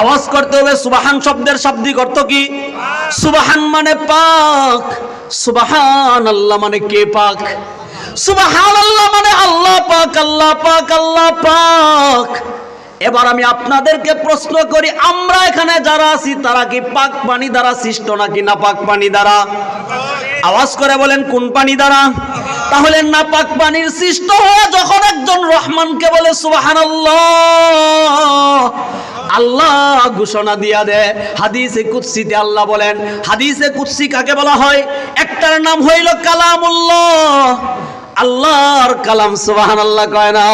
আওয়াজ করতে হবে, সুবাহান শব্দের শাব্দিক অর্থ কি? সুবাহান মানে পাক সুবাহান আল্লাহ মানে কে পাক? সুবাহান আল্লাহ মানে আল্লাহ পাক আল্লাহ পাক আল্লাহ পাক। এবার আমি আপনাদেরকে প্রশ্ন করি, আমরা এখানে যারা আছি, তারা কি পাক পানি দ্বারা সৃষ্ট নাকি না পাক পানি দ্বারা? আওয়াজ করে বলেন, কোন পানি দ্বারা? তাহলে না পাক পানির সৃষ্ট হয়ে যখন একজন রহমানকে বলে, সুবহানাল্লাহ আল্লাহ ঘোষণা দিয়া দেয় হাদিসে কুৎসিতে আল্লাহ বলেন, হাদিসে কুৎসি কাকে বলা হয়? একটার নাম হইল কালামুল্লাহ। আল্লাহর কালাম সুবাহান আল্লাহ কয় না।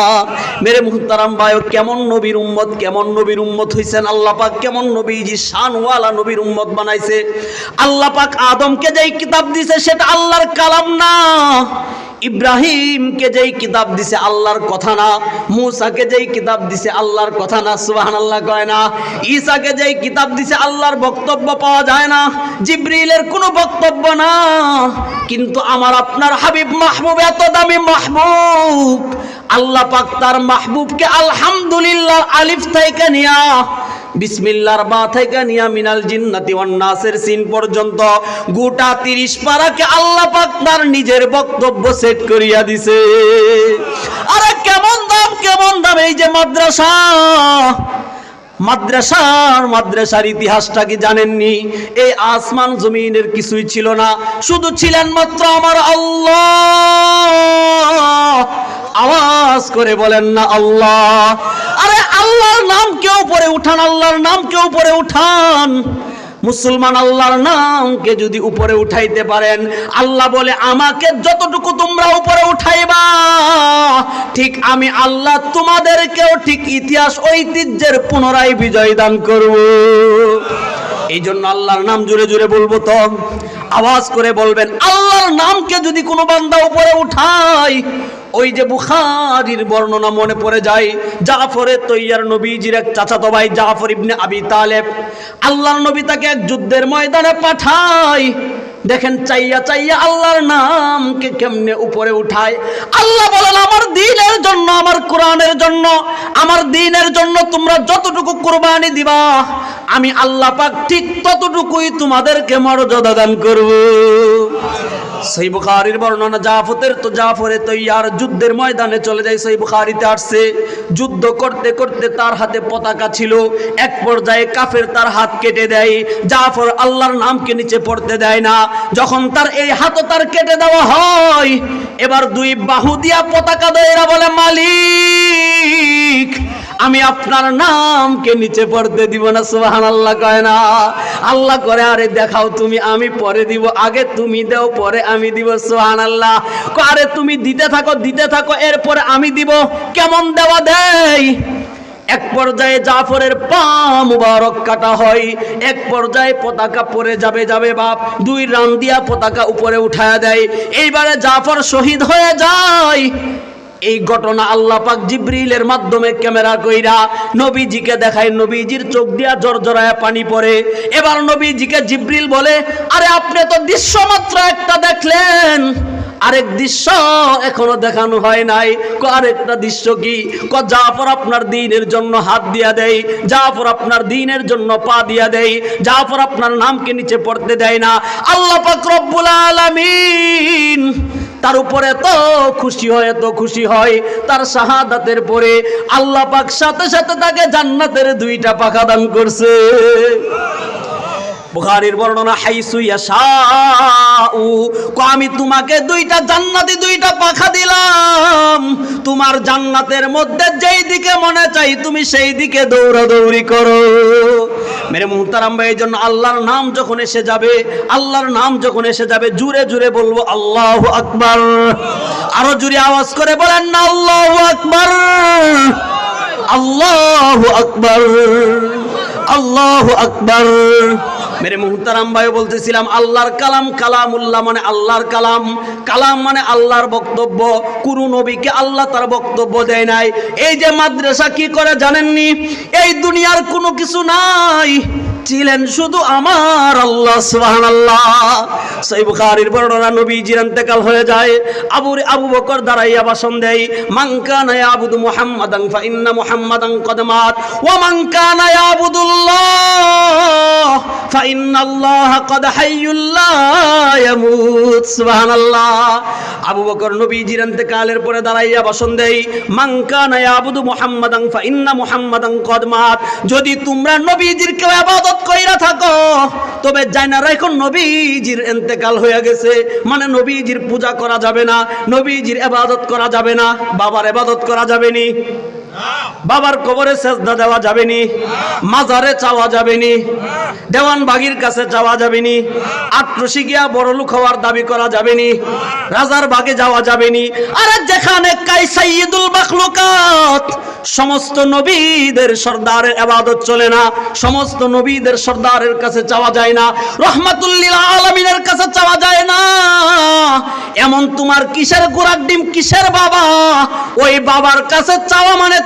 মেরে মুহতারাম ভাই কেমন নবীর উম্মত, কেমন নবীর উম্মত হইছেন? আল্লাহ পাক কেমন নবীজি শানওয়ালা নবীর উম্মত বানাইছে। আল্লাহ পাক আদমকে যেই কিতাব দিছে, সেটা আল্লাহর কালাম না। ইব্রাহিমকে যেই কিতাব দিছে আল্লাহর কথা না, মুসাকে যেই কিতাব দিছে আল্লাহর কথা না সুবাহান আল্লাহ কয় না। ঈসাকে যেই কিতাব দিছে আল্লাহর বক্তব্য পাওয়া যায় না, জিব্রিলের কোনো বক্তব্য না। কিন্তু আমার আপনার হাবিব মাহবুব এত দামি মাহবুব। আল্লাহ পাক তার মাহবুবকে আলহামদুলিল্লাহ আলিফ থেকে নিয়া বিসমিল্লার বা থেকে নিয়া মিনাল জিন্নাতি নাসের সিন পর্যন্ত গোটা 30 পারাকে আল্লাহ পাক তার নিজের বক্তব্য সেট করিয়া দিছে। আরে কেমন দাম কেমন দাম এই যে মাদ্রাসা? মাদ্রাসার মাদ্রাসার ইতিহাসটা কি জানেননি? এই আসমান জমিনের কিছুই ছিল না। শুধু ছিলেন মাত্র আমার আল্লাহ। আওয়াজ করে বলেন না, আল্লাহ। আরে আল্লাহর নাম কেউ পরে উঠান, আল্লাহর নাম কেউ পরে উঠান। মুসলমান আল্লাহর নামকে যদি উপরে উঠাইতে পারেন, আল্লাহ বলে, আমাকে যতটুকু তোমরা উপরে উঠাইবা ঠিক আমি আল্লাহ তোমাদেরকেও ঠিক ইতিহাস, ঐতিহ্যের পুনরায় বিজয় দান করব। এই জন্য আল্লাহর নাম জুড়ে জুড়ে বলব তো, আওয়াজ করে বলবেন, আল্লাহর নামকে যদি কোনো বান্দা উপরে উঠায়, ওই যে বুখারির বর্ণনা মনে পড়ে যায় জাফরে তৈয়ার নবীজির এক চাচাতো ভাই জাফর ইবনে আবি তালেব, আল্লাহর নবী তাকে এক যুদ্ধের ময়দানে পাঠায় দেখেন, চাইয়া চাইয়া আল্লাহর নামকে কেমনে উপরে উঠায়? আল্লাহ বলেন, আমার দিনের জন্য, আমার কোরআনের জন্য, আমার দিনের জন্য তোমরা যতটুকু কোরবানি দিবা, আমি আল্লাহ পাক ঠিক ততটুকুই তোমাদেরকে মর্যাদা দান করব। সেই বুখারির বর্ণনা, জাফতের তো জাফরে তো তৈয়ার, যুদ্ধের ময়দানে চলে যায়, সেই বুখারিতে আসছে। যুদ্ধ করতে করতে তার হাতে পতাকা ছিল। এক পর্যায়ে কাফের তার হাত কেটে দেয়। জাফর আল্লাহর নামকে নিচে পড়তে দেয় না। যখন তার এই হাত তার কেটে দেওয়া হয়, এবার দুই বাহু দিয়া পতাকা দয়েরা বলে, মালিক! আমি আপনার নামকে নিচে পড়তে দিব না সুবাহান আল্লাহ কয় না। আল্লাহ করে, আরে দেখাও তুমি, আমি পরে দিব, আগে তুমি দেও, পরে আমি দিব সুবাহান আল্লাহ আরে তুমি দিতে থাকো দিতে থাকো, এরপরে আমি দিব, কেমন দেওয়া দেয়? এক পর্যায়ে জাফরের পা মুবারক কাটা হয়, এক পর্যায়ে পতাকা পরে যাবে যাবে বাপ, দুই রান দিয়া পতাকা উপরে উঠায়া দেয়। এইবারে জাফর শহীদ হয়ে যায়। এই ঘটনা আল্লাহ পাক জিব্রিলের মাধ্যমে ক্যামেরা কইরা নবীজিকে দেখায়, নবীজির চোখ দিয়া জর্জরায় পানি পড়ে। এবার নবীজিকে জিব্রিল বলে, আরে আপনি তো দৃশ্য মাত্র একটা দেখলেন। আরেক দৃশ্য এখনও দেখানো হয় নাই। ক আরেকটা দৃশ্য কি? ক জাফর আপনার দিনের জন্য হাত দিয়া দেয়, জাফর আপনার দিনের জন্য পা দিয়া দেয়, জাফর আপনার নামকে নিচে পড়তে দেয় না। আল্লাহ পাক রব্বুল আলামিন তার উপরে তো খুশি হয়, এত খুশি হয়। তার শাহাদাতের পরে আল্লাহ পাক সাথে সাথে তাকে জান্নাতের দুইটা পাখা দান করছে। বুখারীর বর্ণনা, হাইসু ইয়াশাউ কো আমি তোমাকে দুইটা জান্নাতি দুইটা পাখা দিলাম। তোমার জান্নাতের মধ্যে যেই দিকে মনে চাই, তুমি সেই দিকে দৌড়াদৌড়ি করো। মেরে মুহতারাম ভাই, এই জন্য আল্লাহর নাম যখন এসে যাবে, আল্লাহর নাম যখন এসে যাবে, জুড়ে জুড়ে বলব, আল্লাহ আকবার। আরও জুড়ে আওয়াজ করে বলেন না আল্লাহ আকবার। আল্লাহ আকবার। আল্লাহ আকবার। মেরে মুহতারাম ভাই বলতেছিলাম, আল্লাহর কালাম কালাম উল্লাহ মানে আল্লাহর কালাম। কালাম মানে আল্লাহর বক্তব্য। কোনো নবীকে আল্লাহ তার বক্তব্য দেয় নাই। এই যে মাদ্রাসা কি করে জানেননি? এই দুনিয়ার কোনো কিছু নাই। ছিলেন শুধু আমার আল্লাহ, সুবহানাল্লাহ। সেই বুখারীর বর্ণনা নবীজির ইন্তেকাল হয়ে যায়। আবু আবু বকর দাঁড়াইয়া ভাষণ দেয়। মান কানা ইয়াবুদু মুহাম্মাদান ফা ইন্না মুহাম্মাদান কদ মাত। ওয়া মান কানা ইয়াবুদুল্লাহ ফা কদ হাইয়ুল লা ইয়ামুত, সুবহানাল্লাহ। আবু বকর ইন্তেকালের পরে দাঁড়াইয়া ভাষণ দেয়। মান কানা ইয়াবুদু মুহাম্মাদান ফা ইন্না মুহাম্মাদান কদ মাত। যদি তোমরা নবীজির কেউ ইবাদত কইরা থাকো। তবে জাইনারা এখন নবীজির এন্তেকাল হয়ে গেছে। মানে নবীজির পূজা করা যাবে না, নবীজির এবাদত করা যাবে না, বাবার এবাদত করা যাবে নি। বাবার কবরে সেজদা দেওয়া যাবে নি মাজারে চাওয়া যাবে নি দেওয়ান বাগির কাছে চাওয়া যাবে নি আট্রসি গিয়া বড় লোক হওয়ার দাবি করা যাবে নি রাজার বাগে যাওয়া যাবে নি আরে যেখানে কাই সাইয়্যিদুল মাখলুকাত, সমস্ত নবীদের সর্দারের ইবাদত চলে না, সমস্ত নবীদের সর্দারের কাছে চাওয়া যায় না রহমাতুল্লিল আলমিনের কাছে চাওয়া যায় না। এমন তোমার কিসের গোড়ার ডিম, কিসের বাবা? ওই বাবার কাছে চাওয়া মানে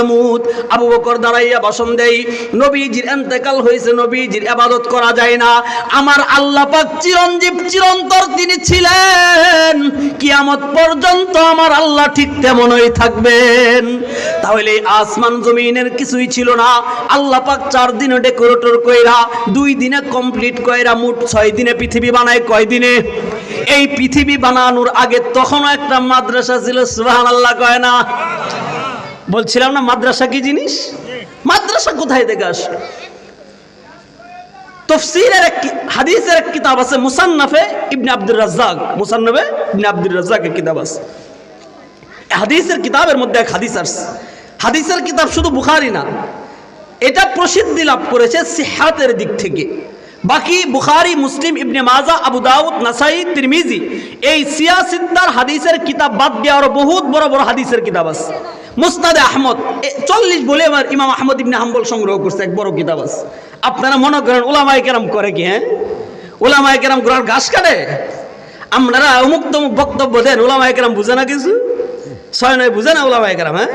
ইয়ামুত আবু বকর দাঁড়াইয়া বসন দেই, নবীজির এন্তেকাল হয়েছে নবীজির আবাদত করা যায় না। আমার আল্লাহ পাক চিরঞ্জীব, চিরন্তর তিনি ছিলেন। কিয়ামত পর্যন্ত আমার আল্লাহ ঠিক তেমনই থাকবেন। তাহলে আসমান জমিনের কিছুই ছিল না। আল্লাহ পাক চার দিনে ডেকোরেটর কইরা, দুই দিনে কমপ্লিট কইরা, মোট ছয় দিনে পৃথিবী বানায় কয় দিনে? এই পৃথিবী বানানোর আগে তখনও একটা মাদ্রাসা ছিল সুবাহ আল্লাহ কয় না? বলছিলাম না, মাদ্রাসা কি জিনিস? মাদ্রাসা কোথায় থেকে আসে? তফসিরের এক হাদিসের এক কিতাব আছে, মুসান্নাফে ইবনে আব্দুর রাজ্জাক। মুসান্নাফে ইবনে আব্দুর রাজ্জাকের কিতাব আছে। হাদিসের কিতাবের মধ্যে এক হাদিস আসছে। হাদিসের কিতাব শুধু বুখারি না, এটা প্রসিদ্ধি লাভ করেছে সিহাতের দিক থেকে। বাকি বুখারি, মুসলিম, ইবনে মাজা আবু দাউদ, নাসাই, তিরমিজি, এই সিয়াসিদ্দার হাদিসের কিতাব বাদ দিয়ে আরও বহুত বড় বড় হাদিসের কিতাব আছে। মুস্তাদে আহমদ। চল্লিশ বলে আমার ইমাম আহমদ ইবনে হাম্বল সংগ্রহ করছে, এক বড় কিতাব আছে। আপনারা মনে করেন ওলামাই কেরাম করে কি হ্যাঁ? ওলামাই কেরাম গোড়ার ঘাস কাটে? আপনারা অমুক তমুক বক্তব্য দেন ওলামাই কেরাম বুঝে না কিছু? ছয় নয় বুঝে না ওলামাই কেরাম হ্যাঁ?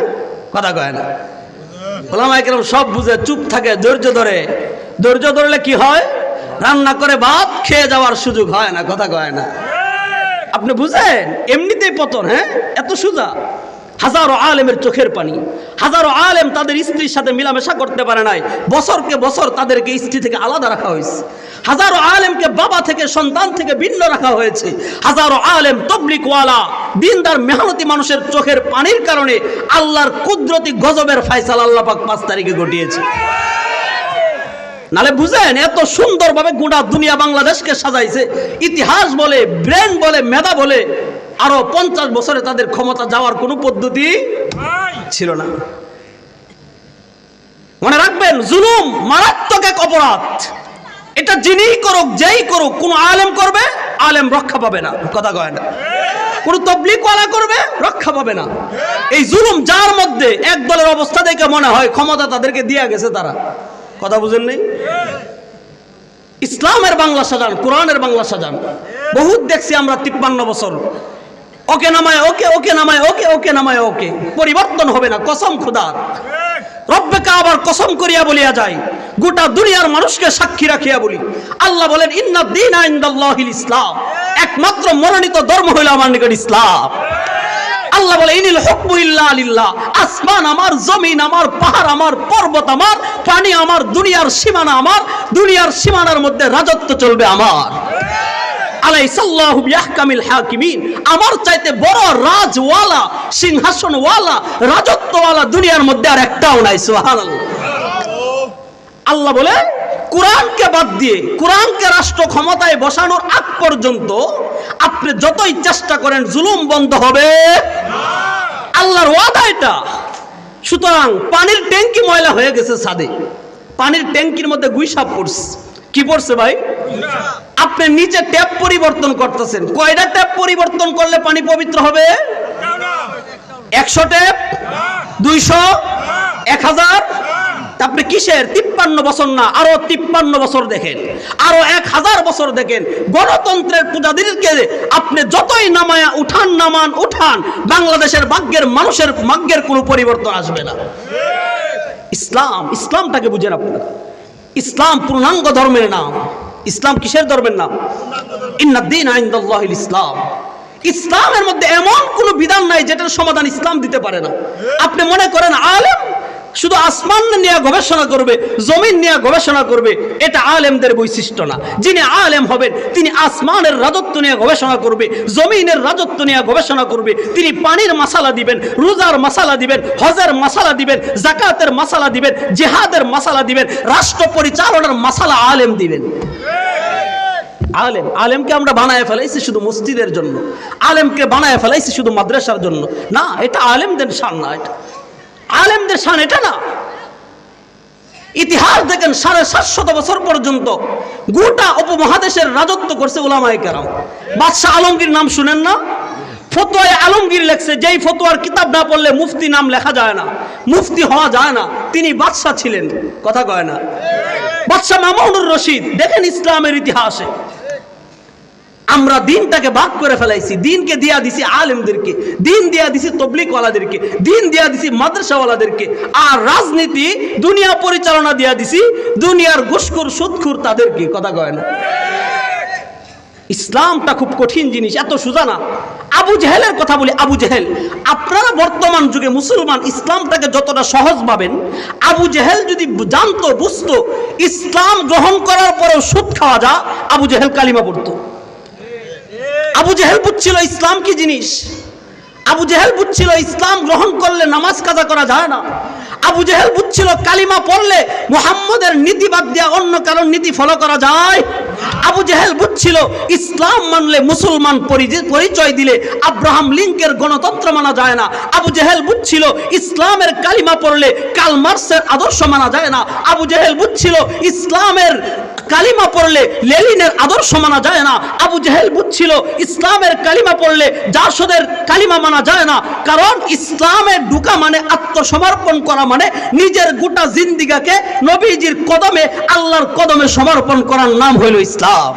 কথা কয় না। ওলামাই কেরাম সব বুঝে, চুপ থাকে, ধৈর্য ধরে। ধৈর্য ধরলে কি হয়? রান্না করে ভাত খেয়ে যাওয়ার সুযোগ হয় না, কথা কয় না। আপনি বুঝেন? এমনিতেই পতন হ্যাঁ? এত সোজা। হাজারো আলেমের চোখের পানি। হাজারো আলেম তাদের স্ত্রীর সাথে মিলামেশা করতে পারে নাই। বছরকে বছর তাদেরকে স্ত্রী থেকে আলাদা রাখা হয়েছে। হাজারো আলেমকে বাবা থেকে, সন্তান থেকে ভিন্ন রাখা হয়েছে। হাজারো আলেম তবলিকওয়ালা, দিনদার, মেহনতি মানুষের চোখের পানির কারণে আল্লাহর কুদরতি গজবের ফায়সাল আল্লাহ পাক পাঁচ তারিখে ঘটিয়েছে। নালে বুঝেন, এত সুন্দরভাবে গোটা দুনিয়া বাংলাদেশকে সাজাইছে। ইতিহাস বলে, ব্রেন বলে, মেধা বলে আরও পঞ্চাশ বছরে তাদের ক্ষমতা যাওয়ার কোনো পদ্ধতি ছিল না। মনে রাখবেন জুলুম মারাত্মক এক অপরাধ। এটা যিনিই করুক যেই করুক কোন আলেম করবে আলেম রক্ষা পাবে না। কথা কয় না। কোন তবলিকওয়ালা করবে রক্ষা পাবে না। এই জুলুম যার মধ্যে এক দলের অবস্থা দেখে মনে হয় ক্ষমতা তাদেরকে দিয়া গেছে তারা। কথা বুঝেন নেই? ইসলামের বাংলা সাজান কোরআনের বাংলা সাজান। বহুত দেখছি আমরা তিপ্পান্ন বছর। ওকে নামায়, ওকে ওকে নামায়, ওকে ওকে নামায়, ওকে। পরিবর্তন হবে না, কসম খুদা। রব্বেকে আবার কসম করিয়া বলিয়া যায়, গোটা দুনিয়ার মানুষকে সাক্ষী রাখিয়া বলি। আল্লাহ বলেন, ইন্না দিন আইন্দাল্লাহিল ইসলাম। একমাত্র মনোনীত ধর্ম হইল আমার নিকট ইসলাম। আল্লাহ বলে, ইনিল হুকমু ইল্লা লিল্লাহ। আসমান আমার, জমিন আমার, পাহাড় আমার, পর্বত আমার, পানি আমার, দুনিয়ার সীমানা আমার, দুনিয়ার সীমানার মধ্যে রাজত্ব চলবে আমার। আলাইসাল্লাহু বিয়াহকামিল হাকিমিন। আমার চাইতে বড় রাজওয়ালা, সিংহাসনওয়ালা, রাজত্বওয়ালা দুনিয়ার মধ্যে আর একটাও নাই, সুবহানাল্লাহ। আল্লাহ বলে, কোরআনকে বাদ দিয়ে, কোরআনকে রাষ্ট্র ক্ষমতায় বসানোর আগ পর্যন্ত আপনি যতই চেষ্টা করেন, জুলুম বন্ধ হবে। আল্লাহর ওয়াদা এটা। সুতরাং পানির ট্যাঙ্কি ময়লা হয়ে গেছে সাদে পানির ট্যাঙ্কির মধ্যে গুইসাপ পড়ছে। কি পড়ছে ভাই? আপনি নিচে ট্যাপ পরিবর্তন করতেছেন। কয়টা ট্যাপ পরিবর্তন করলে পানি পবিত্র হবে? একশো ট্যাপ? দুইশো? এক হাজার? তা আপনি কিসের? তিপ্পান্ন বছর না আরও তিপ্পান্ন বছর দেখেন। আরও এক হাজার বছর দেখেন। গণতন্ত্রের পূজাদিকে আপনি যতই নামায়া উঠান নামান উঠান বাংলাদেশের ভাগ্যের মানুষের ভাগ্যের কোনো পরিবর্তন আসবে না। ইসলাম ইসলামটাকে বুঝেন আপনারা। ইসলাম পূর্ণাঙ্গ ধর্মের নাম। ইসলাম কিসের ধর্মের নাম? ইন্নাদ্দিন আইন্দাল্লাহিল ইসলাম। ইসলামের মধ্যে এমন কোনো বিধান নাই যেটার সমাধান ইসলাম দিতে পারে না। আপনি মনে করেন আলেম শুধু আসমান নিয়ে গবেষণা করবে, জমিন নিয়ে গবেষণা করবে, এটা আলেমদের বৈশিষ্ট্য না। যিনি আলেম হবেন, তিনি আসমানের রাজত্ব নিয়ে গবেষণা করবে, জমিনের রাজত্ব নিয়ে গবেষণা করবে, তিনি পানির মশালা দিবেন, রোজার মশালা দিবেন, হজের মশালা দিবেন জাকাতের মশালা দিবেন, জেহাদের মশালা দিবেন, রাষ্ট্র পরিচালনার মশালা আলেম দিবেন। আলেম, আলেমকে আমরা বানায় ফেলাইছি শুধু মসজিদের জন্য। আলেমকে বানায় ফেলাইছি শুধু মাদ্রাসার জন্য। না, এটা আলেমদের শান না, এটা আলেমদের শান এটা না। ইতিহাস দেখেন সাড়ে সাতশত বছর পর্যন্ত গোটা উপমহাদেশের রাজত্ব করছে ওলামায়ে কেরাম। বাদশাহ আলমগীর নাম শুনেন না? ফতোয়ায় আলমগীর লেখছে, যেই ফতোয়ার কিতাব না পড়লে মুফতি নাম লেখা যায় না, মুফতি হওয়া যায় না, তিনি বাদশাহ ছিলেন। কথা কয় না? বাদশাহ মামুনুর রশিদ, দেখেন ইসলামের ইতিহাসে। আমরা দিনটাকে ভাগ করে ফেলাইছি। দিনকে দিয়া দিছি আলেমদেরকে, দিন দিয়া দিছি তবলিকওয়ালাদেরকে দিন দিয়া দিছি মাদ্রাসাওয়ালাদেরকে, আর রাজনীতি, দুনিয়া পরিচালনা দিয়া দিছি, দুনিয়ার ঘুষখোর, সুদখুর তাদেরকে, কথা কয় না। ইসলামটা খুব কঠিন জিনিস, এত সোজা না। আবু জেহেলের কথা বলি, আবু জেহেল। আপনারা বর্তমান যুগে মুসলমান, ইসলামটাকে যতটা সহজ ভাবেন, আবু জেহেল যদি জানতো, বুঝতো, ইসলাম গ্রহণ করার পরেও সুদ খাওয়া যা, আবু জেহেল কালিমা পড়তো। আবু জেহেল বুঝছিল ইসলাম কি জিনিস? আবু জেহেল বুঝছিল ইসলাম গ্রহণ করলে নামাজ কাজা করা যায় না। আবু জেহেল বুঝছিল কালিমা পড়লে মোহাম্মদের নীতি বাদ দিয়া অন্য কারোর নীতি ফলো করা যায়। আবু জেহেল বুঝছিল ইসলাম মানলে মুসলমান পরিচয়- দিলে আব্রাহাম লিঙ্কের গণতন্ত্র মানা যায় না। আবু জেহেল বুঝছিল ইসলামের কালিমা পড়লে কাল মার্সের আদর্শ মানা যায় না। আবু জেহেল বুঝছিল ইসলামের কালিমা পড়লে লেলিনের আদর্শ মানা যায় না। আবু জেহেল বুঝছিল ইসলামের কালিমা পড়লে জাসদের কালিমা মানা যায় না। কারণ ইসলামের ঢুকা মানে আত্মসমর্পণ করা মানে নিজের গোটা জিন্দিগাকে নবীজির কদমে আল্লাহর কদমে সমর্পণ করার নাম হইল ইসলাম।